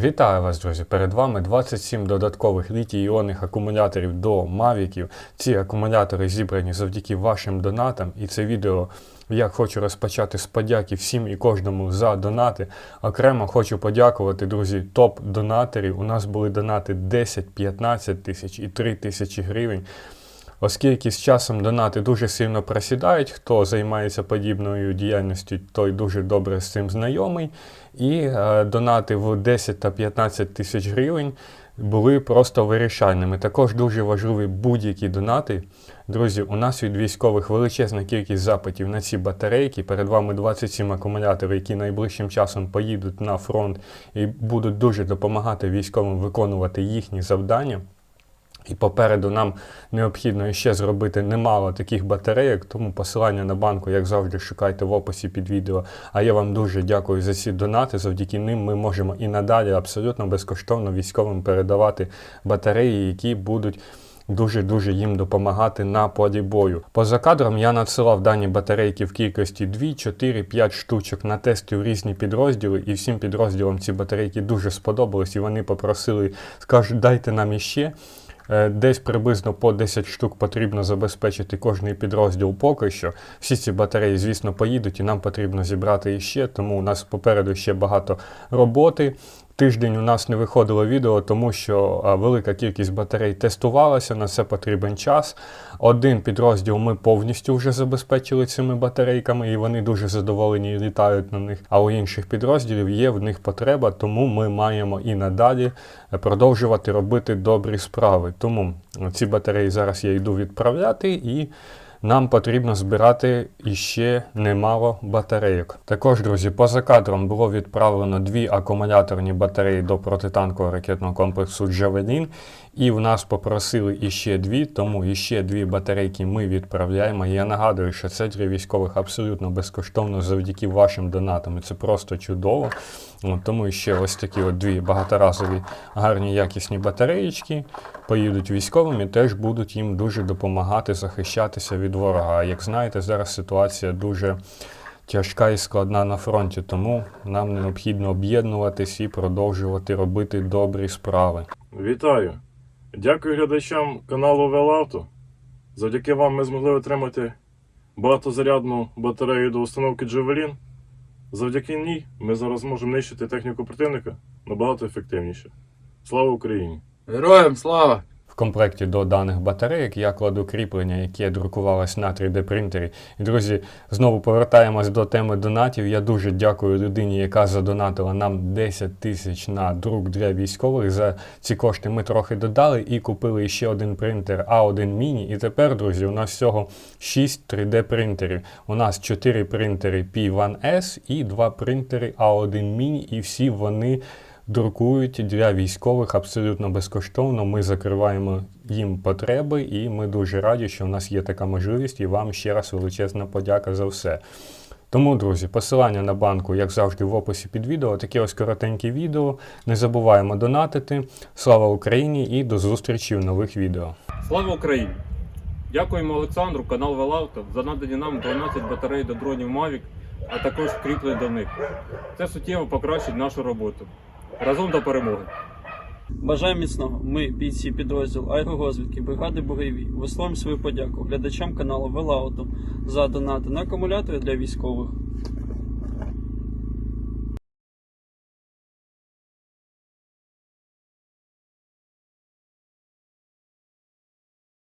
Вітаю вас, друзі! Перед вами 27 додаткових літій-іонних акумуляторів до Мавіків. Ці акумулятори зібрані завдяки вашим донатам. І це відео я хочу розпочати з подяки всім і кожному за донати. Окремо хочу подякувати, друзі, топ-донаторів. У нас були донати 10, 15 тисяч і 3 тисячі гривень. Оскільки з часом донати дуже сильно просідають, хто займається подібною діяльністю, той дуже добре з цим знайомий. І е, донати в 10 та 15 тисяч гривень були просто вирішальними. Також дуже важливі будь-які донати. Друзі, у нас від військових величезна кількість запитів на ці батарейки. Перед вами 27 акумуляторів, які найближчим часом поїдуть на фронт і будуть дуже допомагати військовим виконувати їхні завдання. І попереду нам необхідно ще зробити немало таких батарейок, тому посилання на банку, як завжди, шукайте в описі під відео. А я вам дуже дякую за ці донати. Завдяки ним ми можемо і надалі абсолютно безкоштовно військовим передавати батареї, які будуть. Дуже-дуже їм допомагати на полі бою. Поза кадром я надсилав дані батарейки в кількості 2, 4, 5 штучок на тести в різні підрозділи, і всім підрозділам ці батарейки дуже сподобались, і вони попросили, скажуть, дайте нам іще. Е, Десь приблизно по 10 штук потрібно забезпечити кожний підрозділ поки що. Всі ці батареї, звісно, поїдуть, і нам потрібно зібрати іще, тому у нас попереду ще багато роботи. Тиждень у нас не виходило відео, тому що велика кількість батарей тестувалася, на це потрібен час. Один підрозділ ми повністю вже забезпечили цими батарейками, і вони дуже задоволені і літають на них. А у інших підрозділів є в них потреба, тому ми маємо і надалі е, продовжувати робити добрі справи. Тому ці батареї зараз я йду відправляти і. Нам потрібно збирати іще немало батарейок. Також, друзі, поза кадром було відправлено дві акумуляторні батареї до протитанкового ракетного комплексу Джавелін. І в нас попросили іще дві, тому іще дві батарейки ми відправляємо. Я нагадую, що це для військових абсолютно безкоштовно завдяки вашим донатам. І це просто чудово. Тому ще ось такі от дві багаторазові гарні якісні батареїчки поїдуть військовим і теж будуть їм дуже допомагати захищатися від ворога. А як знаєте, зараз ситуація дуже тяжка і складна на фронті, тому нам необхідно об'єднуватись і продовжувати робити добрі справи. Вітаю! Дякую глядачам каналу Велавто. Завдяки вам ми змогли отримати багатозарядну батарею до установки Джавелін. Завдяки ній ми зараз можемо нищити техніку противника набагато ефективніше. Слава Україні! Героям слава! Комплекті до даних батарейок я кладу кріплення, яке друкувалось на 3D принтері. І, друзі, знову повертаємось до теми донатів. Я дуже дякую людині, яка задонатила нам 10 тисяч на друк для військових. За ці кошти ми трохи додали і купили ще один принтер А1 міні. І тепер, друзі, у нас всього 6 3D принтерів. У нас 4 принтери P1S і 2 принтери А1 міні, і всі вони друкують для військових абсолютно безкоштовно. Ми закриваємо їм потреби, і ми дуже раді, що в нас є така можливість. І вам ще раз величезна подяка за все. Тому, друзі, посилання на банку, як завжди, в описі під відео. Таке ось коротеньке відео. Не забуваємо донатити. Слава Україні і до зустрічі в нових відео. Слава Україні! Дякуємо Олександру, канал Велавто, за надані нам 12 батарей до дронів Mavic, а також кріплень до них. Це суттєво покращить нашу роботу. Разом до перемоги! Бажаємо міцного. Ми, бійці підрозділ аеророзвідки бригади Буревій, висловимо свою подяку глядачам каналу Велауто за донати на акумулятори для військових.